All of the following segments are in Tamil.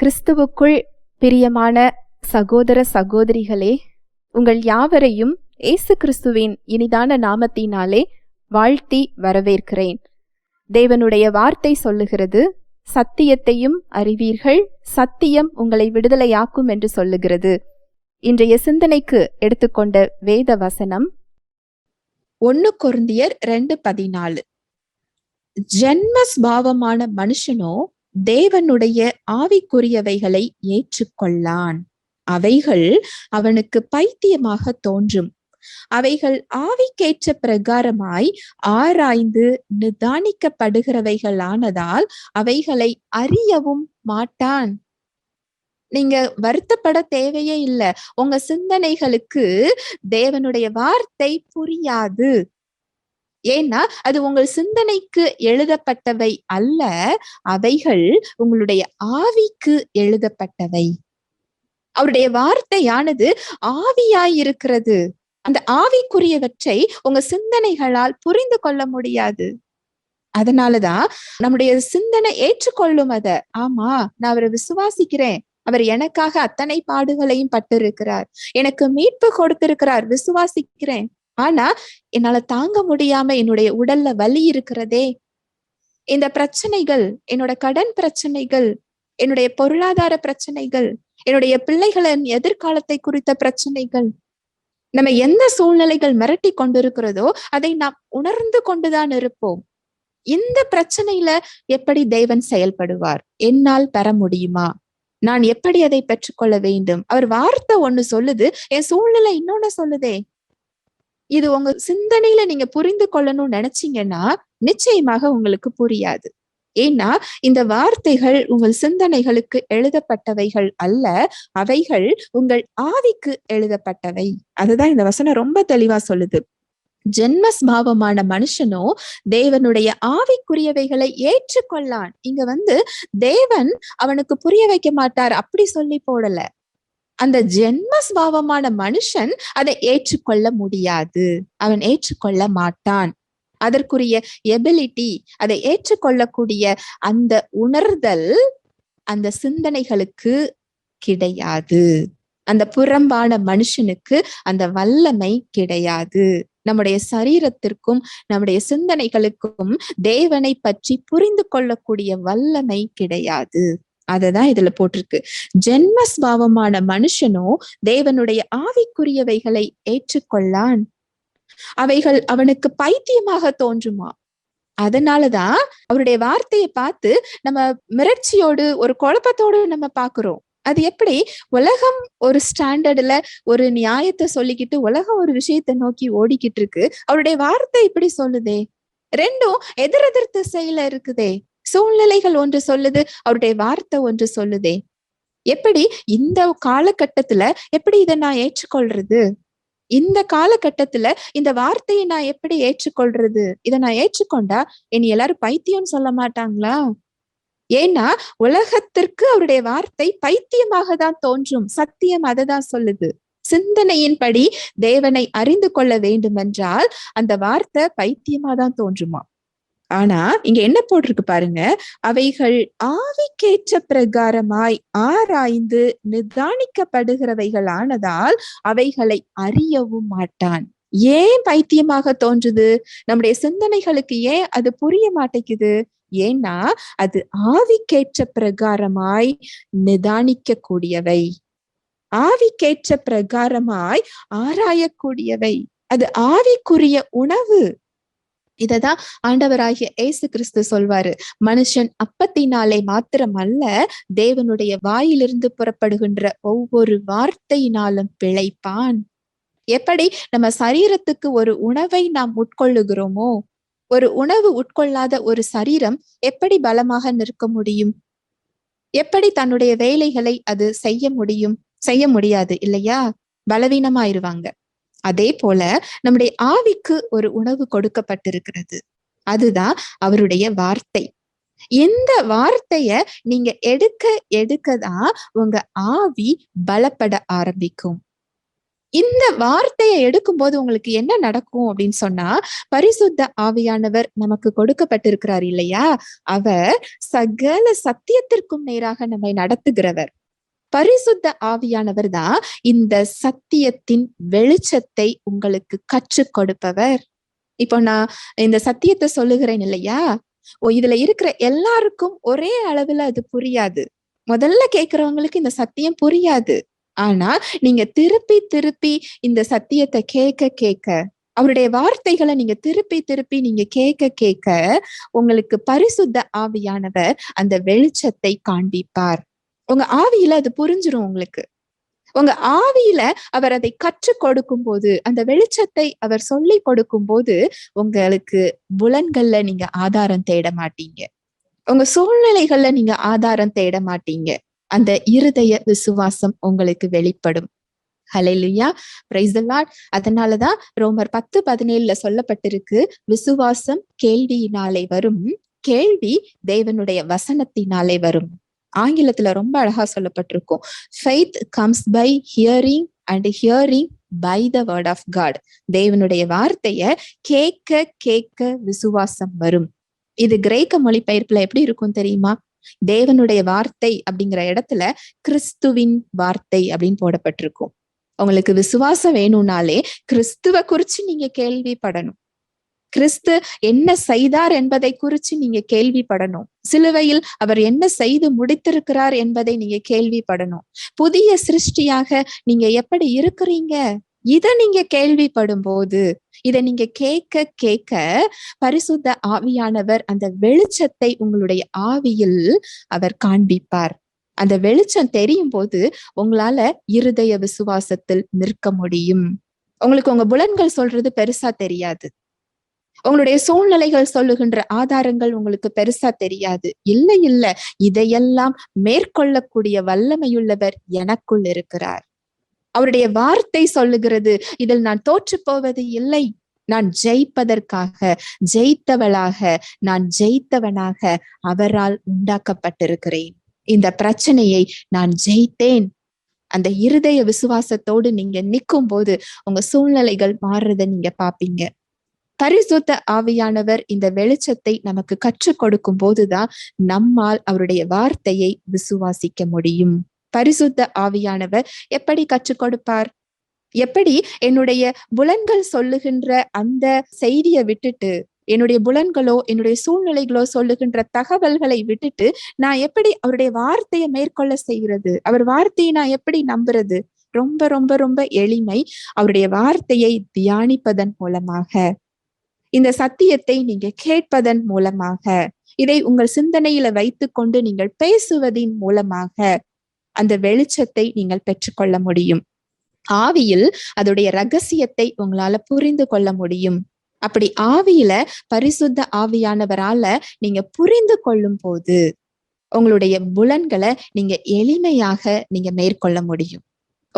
கிறிஸ்துவுக்குள் பிரியமான சகோதர சகோதரிகளே உங்கள் யாவரையும் இயேசு கிறிஸ்துவின் இனிதான நாமத்தினாலே வாழ்த்தி வரவேற்கிறேன். தேவனுடைய வார்த்தை சொல்லுகிறது சத்தியத்தையும் அறிவீர்கள் சத்தியம் உங்களை விடுதலையாக்கும் என்று சொல்லுகிறது. இன்றைய சிந்தனைக்கு எடுத்துக்கொண்ட வேத வசனம் ஒன்னு கொருந்தியர் ரெண்டு பதினாலு. ஜென்ம ஸ்பாவமான மனுஷனோ தேவனுடைய ஆவிக்குரியவைகளை ஏற்றுக்கொள்ளான். அவைகள் அவனுக்கு பைத்தியமாக தோன்றும். அவைகள் ஆவிக்கேற்ற பிரகாரமாய் ஆராய்ந்து நிதானிக்கப்படுகிறவைகளானதால் அவைகளை அறியவும் மாட்டான். நீங்க வருத்தப்பட தேவையே இல்லை. உங்க சிந்தனைகளுக்கு தேவனுடைய வார்த்தை புரியாது. ஏன்னா அது உங்கள் சிந்தனைக்கு எழுதப்பட்டவை அல்ல அவைகள் உங்களுடைய ஆவிக்கு எழுதப்பட்டவை. அவருடைய வார்த்தையானது ஆவியாயிருக்கிறது. அந்த ஆவிக்குரியவற்றை உங்க சிந்தனைகளால் புரிந்து கொள்ள முடியாது. அதனாலதான் நம்முடைய சிந்தனை ஏற்றுக்கொள்ளும் அத. ஆமா நான் அவரை விசுவாசிக்கிறேன். அவர் எனக்காக அத்தனை பாடுகளையும் பட்டிருக்கிறார். எனக்கு மீட்பு கொடுத்திருக்கிறார். விசுவாசிக்கிறேன். ஆனா என்னால தாங்க முடியாம என்னுடைய உடல்ல வலி இருக்கிறதே. இந்த பிரச்சனைகள் என்னோட கடன் பிரச்சனைகள் என்னுடைய பொருளாதார பிரச்சனைகள் என்னுடைய பிள்ளைகளின் எதிர்காலத்தை குறித்த பிரச்சனைகள் நம்ம எந்த சூழ்நிலைகள் மிரட்டி கொண்டிருக்கிறதோ அதை நாம் உணர்ந்து கொண்டுதான் இருப்போம். இந்த பிரச்சனையில எப்படி தேவன் செயல்படுவார்? என்னால் பெற முடியுமா? நான் எப்படி அதை பெற்றுக்கொள்ள வேண்டும்? அவர் வார்த்தை ஒண்ணு சொல்லுது என் சூழ்நிலை இன்னொன்னு சொல்லுதே. இது உங்க சிந்தனையில நீங்க புரிந்து கொள்ளணும்னு நினைச்சீங்கன்னா நிச்சயமாக உங்களுக்கு புரியாது. ஏன்னா இந்த வார்த்தைகள் உங்கள் சிந்தனைகளுக்கு எழுதப்பட்டவைகள் அல்ல. அவைகள் உங்கள் ஆவிக்கு எழுதப்பட்டவை. அதுதான் இந்த வசனம் ரொம்ப தெளிவா சொல்லுது. ஜென்மஸ்பாவமான மனுஷனோ தேவனுடைய ஆவிக்குரியவைகளை ஏற்றுக்கொள்ளான். இங்க வந்து தேவன் அவனுக்கு புரிய வைக்க மாட்டார். அப்படி சொல்லி போடல. அந்த ஜென்மஸ்பாவமான மனுஷன் அதை ஏற்றுக்கொள்ள முடியாது. அவன் ஏற்றுக்கொள்ள மாட்டான். அதற்குரிய எபிலிட்டி அதை ஏற்றுக்கொள்ளக்கூடிய அந்த உணர்தல் அந்த சிந்தனைகளுக்கு கிடையாது. அந்த புறம்பான மனுஷனுக்கு அந்த வல்லமை கிடையாது. நம்முடைய சரீரத்திற்கும் நம்முடைய சிந்தனைகளுக்கும் தேவனை பற்றி புரிந்து கொள்ளக்கூடிய வல்லமை கிடையாது. அததான் இதுல போட்டிருக்கு. ஜென்மஸ்பாவமான மனுஷனோ தேவனுடைய ஆவிக்குரியவைகளை ஏற்றுக்கொள்ளான். அவைகள் அவனுக்கு பைத்தியமாக தோன்றுமா? அதனாலதான் அவருடைய வார்த்தையை பார்த்து நம்ம மிரட்சியோடு ஒரு குழப்பத்தோடு நம்ம பாக்குறோம் அது எப்படி? உலகம் ஒரு ஸ்டாண்டர்ட்ல ஒரு நியாயத்தை சொல்லிக்கிட்டு உலகம் ஒரு விஷயத்தை நோக்கி ஓடிக்கிட்டு இருக்கு. அவருடைய வார்த்தை இப்படி சொல்லுதே. ரெண்டும் எதிரெதிர் திசையில இருக்குதே. சூழ்நிலைகள் ஒன்று சொல்லுது அவருடைய வார்த்தை ஒன்று சொல்லுதே. எப்படி இந்த காலகட்டத்துல எப்படி இதை நான் ஏற்றுக்கொள்றது? இந்த காலகட்டத்துல இந்த வார்த்தையை நான் எப்படி ஏற்றுக்கொள்றது? இதை நான் ஏற்றுக்கொண்டா இனி எல்லாரும் பைத்தியம்னு சொல்ல மாட்டாங்களா? ஏன்னா உலகத்திற்கு அவருடைய வார்த்தை பைத்தியமாக தான் தோன்றும். சத்தியம் அதை தான் சொல்லுது. சிந்தனையின்படி தேவனை அறிந்து கொள்ள வேண்டும் என்றால் அந்த வார்த்தை பைத்தியமா தான் தோன்றுமா? ஆனா இங்க என்ன போட்டிருக்கு பாருங்க. அவைகள் ஆவிக்கேற்ற பிரகாரமாய் ஆராய்ந்து நிதானிக்கப்படுகிறவைகள் ஆனதால் அவைகளை அறியவும் மாட்டான். ஏன் பைத்தியமாக தோன்றுது? நம்முடைய சிந்தனைகளுக்கு ஏன் அது புரிய மாட்டேங்குது? ஏன்னா அது ஆவிக்கேற்ற பிரகாரமாய் நிதானிக்க கூடியவை ஆவிக்கேற்ற பிரகாரமாய் ஆராயக்கூடியவை. அது ஆவிக்குரிய உணவு. இததான் ஆண்டவராகிய ஏசு கிறிஸ்து சொல்வாரு. மனுஷன் அப்பத்தினாலே மாத்திரம் அல்ல தேவனுடைய வாயிலிருந்து புறப்படுகின்ற ஒவ்வொரு வார்த்தையினாலும் பிழைப்பான். எப்படி? நம்ம சரீரத்துக்கு ஒரு உணவை நாம் உட்கொள்ளுகிறோமோ ஒரு உணவு உட்கொள்ளாத ஒரு சரீரம் எப்படி பலமாக நிற்க முடியும்? எப்படி தன்னுடைய வேலைகளை அது செய்ய முடியும்? செய்ய முடியாது இல்லையா? பலவீனமாயிருவாங்க. அதே போல நம்முடைய ஆவிக்கு ஒரு உணவு கொடுக்கப்பட்டிருக்கிறது. அதுதான் அவருடைய வார்த்தை. இந்த வார்த்தைய நீங்க எடுக்க எடுக்கதான் உங்க ஆவி பலப்பட ஆரம்பிக்கும். இந்த வார்த்தையை எடுக்கும்போது உங்களுக்கு என்ன நடக்கும் அப்படின்னு சொன்னா பரிசுத்த ஆவியானவர் நமக்கு கொடுக்கப்பட்டிருக்கிறார் இல்லையா? அவர் சகல சத்தியத்திற்கும் நேராக நம்மை நடத்துகிறவர். பரிசுத்த ஆவியானவர் தான் இந்த சத்தியத்தின் வெளிச்சத்தை உங்களுக்கு கற்றுக் கொடுப்பவர். இப்போ நான் இந்த சத்தியத்தை சொல்லுகிறேன் இல்லையா? ஓ இதுல இருக்கிற எல்லாருக்கும் ஒரே அளவுல அது புரியாது. முதல்ல கேக்குறவங்களுக்கு இந்த சத்தியம் புரியாது. ஆனா நீங்க திருப்பி திருப்பி இந்த சத்தியத்தை கேட்க கேட்க அவருடைய வார்த்தைகளை நீங்க திருப்பி திருப்பி நீங்க கேட்க கேட்க உங்களுக்கு பரிசுத்த ஆவியானவர் அந்த வெளிச்சத்தை காண்பிப்பார். உங்க ஆவியில அது புரிஞ்சிடும் உங்களுக்கு. உங்க ஆவியில அவர் அதை கற்றுக் கொடுக்கும் போது அந்த வெளிச்சத்தை அவர் சொல்லி கொடுக்கும் போது உங்களுக்கு புலன்கள்ல நீங்க ஆதாரம் தேட மாட்டீங்க. உங்க சூழ்நிலைகள்ல நீங்க ஆதாரம் தேட மாட்டீங்க. அந்த இருதய விசுவாசம் உங்களுக்கு வெளிப்படும். ஹலெலுயா பிரைஸ் அதனாலதான் ரோமர் பத்து பதினேழுல சொல்லப்பட்டிருக்கு விசுவாசம் கேள்வியினாலே வரும் கேள்வி தேவனுடைய வசனத்தினாலே வரும். ஆங்கிலத்துல ரொம்ப அழகா சொல்லப்பட்டிருக்கும். Faith comes by hearing and hearing by the word of God தேவனுடைய வார்த்தைய கேட்க கேட்க விசுவாசம் வரும். இது கிரேக்க மொழிபெயர்ப்புல எப்படி இருக்கும் தெரியுமா? தேவனுடைய வார்த்தை அப்படிங்கிற இடத்துல கிறிஸ்துவின் வார்த்தை அப்படின்னு போடப்பட்டிருக்கும். உங்களுக்கு விசுவாசம் வேணும்னாலே கிறிஸ்துவ குறிச்சு நீங்க கேள்விப்படணும். கிறிஸ்து என்ன செய்தார் என்பதை குறிச்சு நீங்க கேள்விப்படணும். சிலுவையில் அவர் என்ன செய்து முடித்திருக்கிறார் என்பதை நீங்க கேள்விப்படணும். புதிய சிருஷ்டியாக நீங்க எப்படி இருக்கிறீங்க? இதை நீங்க கேள்விப்படும் போது இதை நீங்க கேட்க கேட்க பரிசுத்த ஆவியானவர் அந்த வெளிச்சத்தை உங்களுடைய ஆவியில் அவர் காண்பிப்பார். அந்த வெளிச்சம் தெரியும் போது உங்களால இருதய விசுவாசத்தில் நிற்க முடியும். உங்களுக்கு உங்க புலன்கள் சொல்றது பெருசா தெரியாது. உங்களுடைய சூழ்நிலைகள் சொல்லுகின்ற ஆதாரங்கள் உங்களுக்கு பெருசா தெரியாது. இல்லை இல்ல. இதையெல்லாம் மேற்கொள்ளக்கூடிய வல்லமையுள்ளவர் எனக்குள் இருக்கிறார். அவருடைய வார்த்தை சொல்லுகிறது இதில் நான் தோற்று போவது இல்லை. நான் ஜெயிப்பதற்காக ஜெயித்தவளாக நான் ஜெயித்தவனாக அவரால் உண்டாக்கப்பட்டிருக்கிறேன். இந்த பிரச்சனையை நான் ஜெயித்தேன். அந்த இருதய விசுவாசத்தோடு நீங்க நிற்கும் போது உங்க சூழ்நிலைகள் மாறுறத நீங்க பாப்பீங்க பரிசுத்த ஆவியானவர் இந்த வெளிச்சத்தை நமக்கு கற்றுக் கொடுக்கும் போதுதான் நம்மால் அவருடைய வார்த்தையை விசுவாசிக்க முடியும். பரிசுத்த ஆவியானவர் எப்படி கற்றுக் கொடுப்பார்? எப்படி என்னுடைய புலன்கள் சொல்லுகின்ற அந்த செய்தியை விட்டுட்டு என்னுடைய புலன்களோ என்னுடைய சூழ்நிலைகளோ சொல்லுகின்ற தகவல்களை விட்டுட்டு நான் எப்படி அவருடைய வார்த்தையை மேற்கொள்ள செய்கிறது? அவர் வார்த்தையை நான் எப்படி நம்புறது? ரொம்ப ரொம்ப ரொம்ப எளிமை அவருடைய வார்த்தையை தியானிப்பதன் மூலமாக. இந்த சத்தியத்தை நீங்க கேட்பதன் மூலமாக இதை உங்கள் சிந்தனையில வைத்துக்கொண்டு நீங்கள் பேசுவதின் மூலமாக அந்த வெளிச்சத்தை நீங்கள் பெற்றுக்கொள்ள முடியும். ஆவியில் அதோடைய ரகசியத்தை உங்களால புரிந்து கொள்ள முடியும். அப்படி ஆவியில பரிசுத்த ஆவியானவரால நீங்க புரிந்து கொள்ளும் போது உங்களுடைய புலன்களை நீங்க எளிமையாக நீங்க மேற்கொள்ள முடியும்.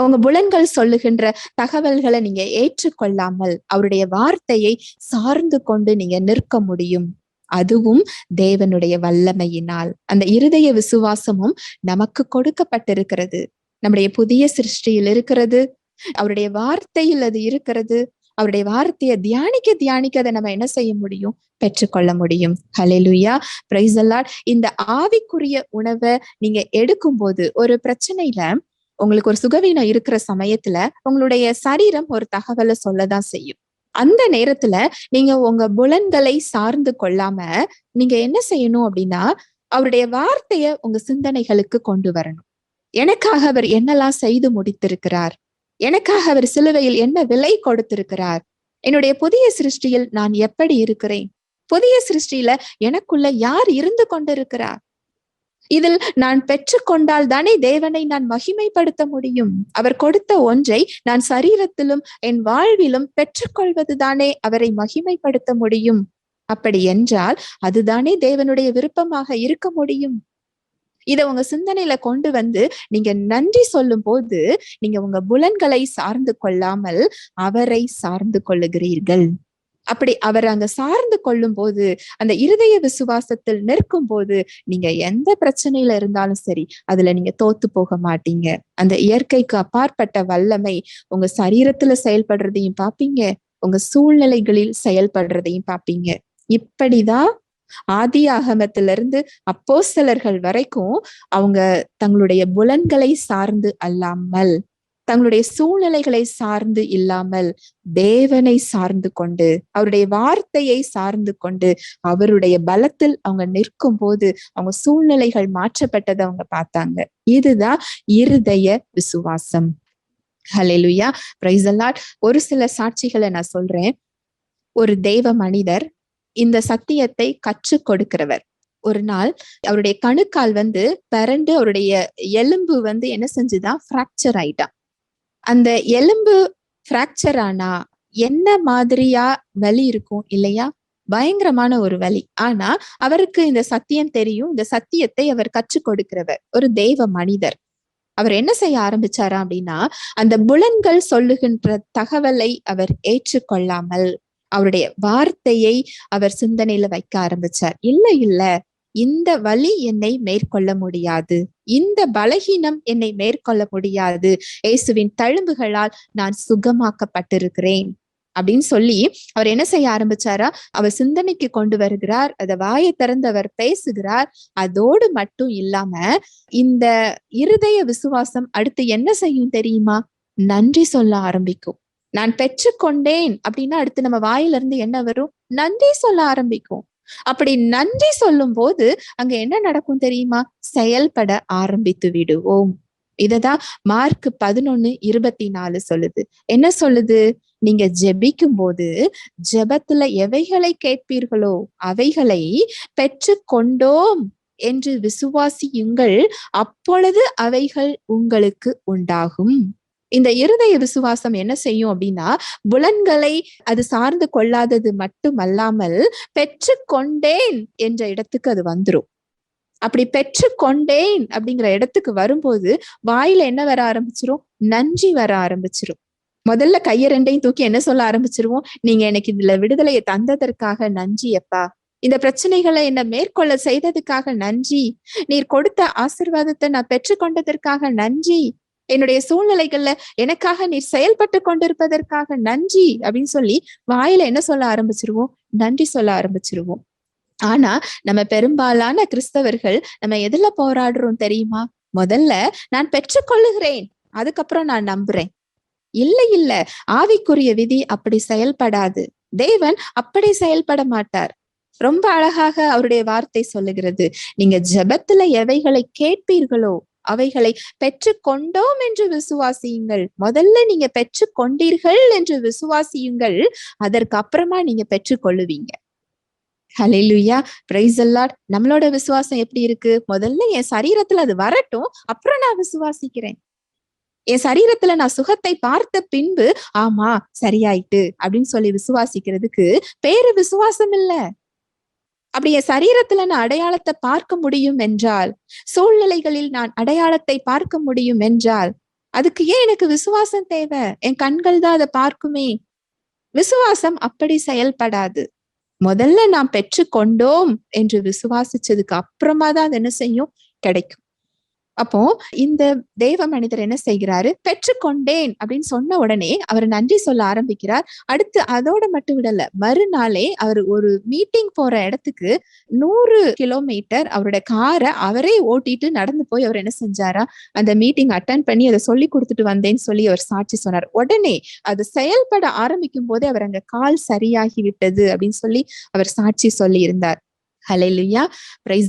உங்க புலன்கள் சொல்லுகின்ற தகவல்களை நீங்க ஏற்றுக்கொள்ளாமல் அவருடைய வார்த்தையை சார்ந்து கொண்டு நீங்க நிற்க முடியும். அதுவும் தேவனுடைய வல்லமையினால். அந்த இருதய விசுவாசமும் நமக்கு கொடுக்கப்பட்டிருக்கிறது. நம்முடைய புதிய சிருஷ்டியில் இருக்கிறது. அவருடைய வார்த்தையில் அது இருக்கிறது. அவருடைய வார்த்தையை தியானிக்க தியானிக்க அதை நம்ம என்ன செய்ய முடியும்? பெற்றுக்கொள்ள முடியும். ஹலெலுயா பிரைஸ் இந்த ஆவிக்குரிய உணவை நீங்க எடுக்கும்போது ஒரு பிரச்சனையில உங்களுக்கு ஒரு சுகவீனம் இருக்கிற சமயத்துல உங்களுடைய சரீரம் ஒரு தகவலை சொல்லதான் செய்யும். அந்த நேரத்துல நீங்க உங்க புலன்களை சார்ந்து கொள்ளாம நீங்க என்ன செய்யணும் அப்படின்னா அவருடைய வார்த்தைய உங்க சிந்தனைகளுக்கு கொண்டு வரணும். எனக்காக அவர் என்னெல்லாம் செய்து முடித்திருக்கிறார்? எனக்காக அவர் சிலுவையில் என்ன விலை கொடுத்திருக்கிறார்? என்னுடைய புதிய சிருஷ்டியில் நான் எப்படி இருக்கிறேன்? புதிய சிருஷ்டியில எனக்குள்ள யார் இருந்து கொண்டிருக்கிறார்? இதில் நான் பெற்றுக்கொண்டால் தானே தேவனை நான் மகிமைப்படுத்த முடியும். அவர் கொடுத்த ஒன்றை நான் சரீரத்திலும் என் வாழ்விலும் பெற்றுக்கொள்வது தானே அவரை மகிமைப்படுத்த முடியும். அப்படி என்றால் அதுதானே தேவனுடைய விருப்பமாக இருக்க முடியும். இத உங்க சிந்தனையில கொண்டு வந்து நீங்க நன்றி சொல்லும் போது நீங்க உங்க புலன்களை சார்ந்து கொள்ளாமல் அவரை சார்ந்து கொள்ளுகிறீர்கள். அப்படி அவர் அங்க சார்ந்து கொள்ளும் போது அந்த இருதய விசுவாசத்தில் நிற்கும் போது நீங்க எந்த பிரச்சனையில இருந்தாலும் சரி அதுல நீங்க தோத்து போக மாட்டீங்க. அந்த இயற்கைக்கு அப்பாற்பட்ட வல்லமை உங்க சரீரத்துல செயல்படுறதையும் பாப்பீங்க. உங்க சூழ்நிலைகளில் செயல்படுறதையும் பாப்பீங்க. இப்படிதான் ஆதி ஆகமத்திலிருந்து சிலர்கள் வரைக்கும் அவங்க தங்களுடைய புலன்களை சார்ந்து அல்லாமல் தங்களுடைய சூழ்நிலைகளை சார்ந்து இல்லாமல் தேவனை சார்ந்து கொண்டு அவருடைய வார்த்தையை சார்ந்து கொண்டு அவருடைய பலத்தில் அவங்க நிற்கும் போது அவங்க சூழ்நிலைகள் மாற்றப்பட்டதை அவங்க பார்த்தாங்க. இதுதான் இருதய விசுவாசம். ஹலெலுயா பிரைஸ் ஒரு சில சாட்சிகளை நான் சொல்றேன். ஒரு தெய்வ மனிதர் இந்த சத்தியத்தை கற்றுக் கொடுக்கிறவர். ஒரு நாள் அவருடைய கணுக்கால் வந்து பிறண்டு அவருடைய எலும்பு வந்து என்ன செஞ்சுதான்? ஃப்ராக்சர் ஆயிட்டான். அந்த எலும்பு ஃப்ராக்சர் ஆனா என்ன மாதிரியா வலி இருக்கும் இல்லையா? பயங்கரமான ஒரு வலி. ஆனா அவருக்கு இந்த சத்தியம் தெரியும். இந்த சத்தியத்தை அவர் கற்றுக் கொடுக்கிறவர். ஒரு தெய்வ மனிதர். அவர் என்ன செய்ய ஆரம்பிச்சாரா அப்படின்னா அந்த புலன்கள் சொல்லுகின்ற தகவலை அவர் ஏற்றுக்கொள்ளாமல் அவருடைய வார்த்தையை அவர் சிந்தனையில வைக்க ஆரம்பிச்சார். இல்ல இல்ல. இந்த வலி என்னை மேற்கொள்ள முடியாது. இந்த பலகீனம் என்னை மேற்கொள்ள முடியாது. இயேசுவின் தழும்புகளால் நான் சுகமாக்கப்பட்டிருக்கிறேன். அப்படின்னு சொல்லி அவர் என்ன செய்ய ஆரம்பிச்சாரா? அவர் சிந்தனைக்கு கொண்டு வருகிறார். அதை வாயை திறந்தவர் பேசுகிறார். அதோடு மட்டும் இல்லாம இந்த இருதய விசுவாசம் அடுத்து என்ன செய்யும் தெரியுமா? நன்றி சொல்ல ஆரம்பிக்கும். நான் பெற்றுக்கொண்டேன். அப்படின்னா அடுத்து நம்ம வாயில இருந்து என்ன வரும்? நன்றி சொல்ல ஆரம்பிக்கும். அப்படி நன்றி சொல்லும் போது அங்க என்ன நடக்கும் தெரியுமா? செயல்பட ஆரம்பித்து விடுவோம். இததான் மார்க் பதினொன்னு இருபத்தி நாலு சொல்லுது. என்ன சொல்லுது? நீங்க ஜெபிக்கும் போது ஜெபத்துல எவைகளை கேட்பீர்களோ அவைகளை பெற்று கொண்டோம் என்று விசுவாசியுங்கள். அப்பொழுது அவைகள் உங்களுக்கு உண்டாகும். இந்த இருதய விசுவாசம் என்ன செய்யும் அப்படின்னா புலன்களை அது சார்ந்து கொள்ளாதது மட்டுமல்லாமல் பெற்று கொண்டேன் என்ற இடத்துக்கு அது வந்துரும். அப்படி பெற்று கொண்டேன் அப்படிங்கிற இடத்துக்கு வரும்போது வாயில என்ன வர ஆரம்பிச்சிரும்? நன்றி வர ஆரம்பிச்சிரும். முதல்ல கைய ரெண்டையும் தூக்கி என்ன சொல்ல ஆரம்பிச்சிருவோம்? நீங்க எனக்கு இதுல விடுதலையை தந்ததற்காக நன்றி அப்பா. இந்த பிரச்சனைகளை என்ன மேற்கொள்ள செய்ததுக்காக நன்றி. நீர் கொடுத்த ஆசிர்வாதத்தை நான் பெற்றுக்கொண்டதற்காக நன்றி. என்னுடைய சூழ்நிலைகள்ல எனக்காக நீர் செயல்பட்டு கொண்டிருப்பதற்காக நன்றி அப்படின்னு சொல்லி வாயில என்ன சொல்ல ஆரம்பிச்சிருவோம்? நன்றி சொல்ல ஆரம்பிச்சிருவோம். ஆனா நம்ம பெரும்பாலான கிறிஸ்தவர்கள் நம்ம எதுல போராடுறோம் தெரியுமா? முதல்ல நான் பெற்றுக்கொள்ளுகிறேன் அதுக்கப்புறம் நான் நம்புறேன். இல்ல இல்ல ஆவிக்குரிய விதி அப்படி செயல்படாது. தேவன் அப்படி செயல்பட மாட்டார். ரொம்ப அழகாக அவருடைய வார்த்தை சொல்லுகிறது. நீங்க ஜெபத்துல எவைகளை கேட்பீர்களோ அவைகளை பெற்று கொண்டோம் என்று விசுவாசியுங்கள். முதல்ல நீங்க பெற்று கொண்டீர்கள் என்று விசுவாசியுங்கள். அதற்கு அப்புறமா நீங்க பெற்று கொள்ளுவீங்க ஹலெலுயா பிரைஸ் அல்லாட் நம்மளோட விசுவாசம் எப்படி இருக்கு? முதல்ல என் சரீரத்துல அது வரட்டும். அப்புறம் நான் விசுவாசிக்கிறேன். என் சரீரத்துல நான் சுகத்தை பார்த்த பின்பு ஆமா சரியாயிட்டு அப்படின்னு சொல்லி விசுவாசிக்கிறதுக்கு பேரு விசுவாசம் இல்ல. அப்படி என் சரீரத்துல நான் அடையாளத்தை பார்க்க முடியும் என்றால் சூழ்நிலைகளில் நான் அடையாளத்தை பார்க்க முடியும் என்றால் அதுக்கு ஏன் எனக்கு விசுவாசம் தேவை? என் கண்கள் தான் அதை பார்க்குமே. விசுவாசம் அப்படி செயல்படாது. முதல்ல நாம் பெற்று கொண்டோம் என்று விசுவாசிச்சதுக்கு அப்புறமா தான் அது என்ன செய்யும்? கிடைக்கும். அப்போ இந்த தேவ மனிதர் என்ன செய்கிறாரு? பெற்றுக்கொண்டேன் அப்படின்னு சொன்ன உடனே அவர் நன்றி சொல்ல ஆரம்பிக்கிறார். அடுத்து அதோட மட்டும் விடல மறுநாளே அவர் ஒரு மீட்டிங் போற இடத்துக்கு நூறு கிலோமீட்டர் அவரோட காரை அவரே ஓட்டிட்டு நடந்து போய் அவர் என்ன செஞ்சாரா? அந்த மீட்டிங் அட்டன் பண்ணி அதை சொல்லி கொடுத்துட்டு வந்தேன்னு சொல்லி அவர் சாட்சி சொன்னார். உடனே அது செயல்பட ஆரம்பிக்கும் போதே அவர் அங்க கால் சரியாகி விட்டது அப்படின்னு சொல்லி அவர் சாட்சி சொல்லி இருந்தார் ஹலைலுயா பிரைஸ்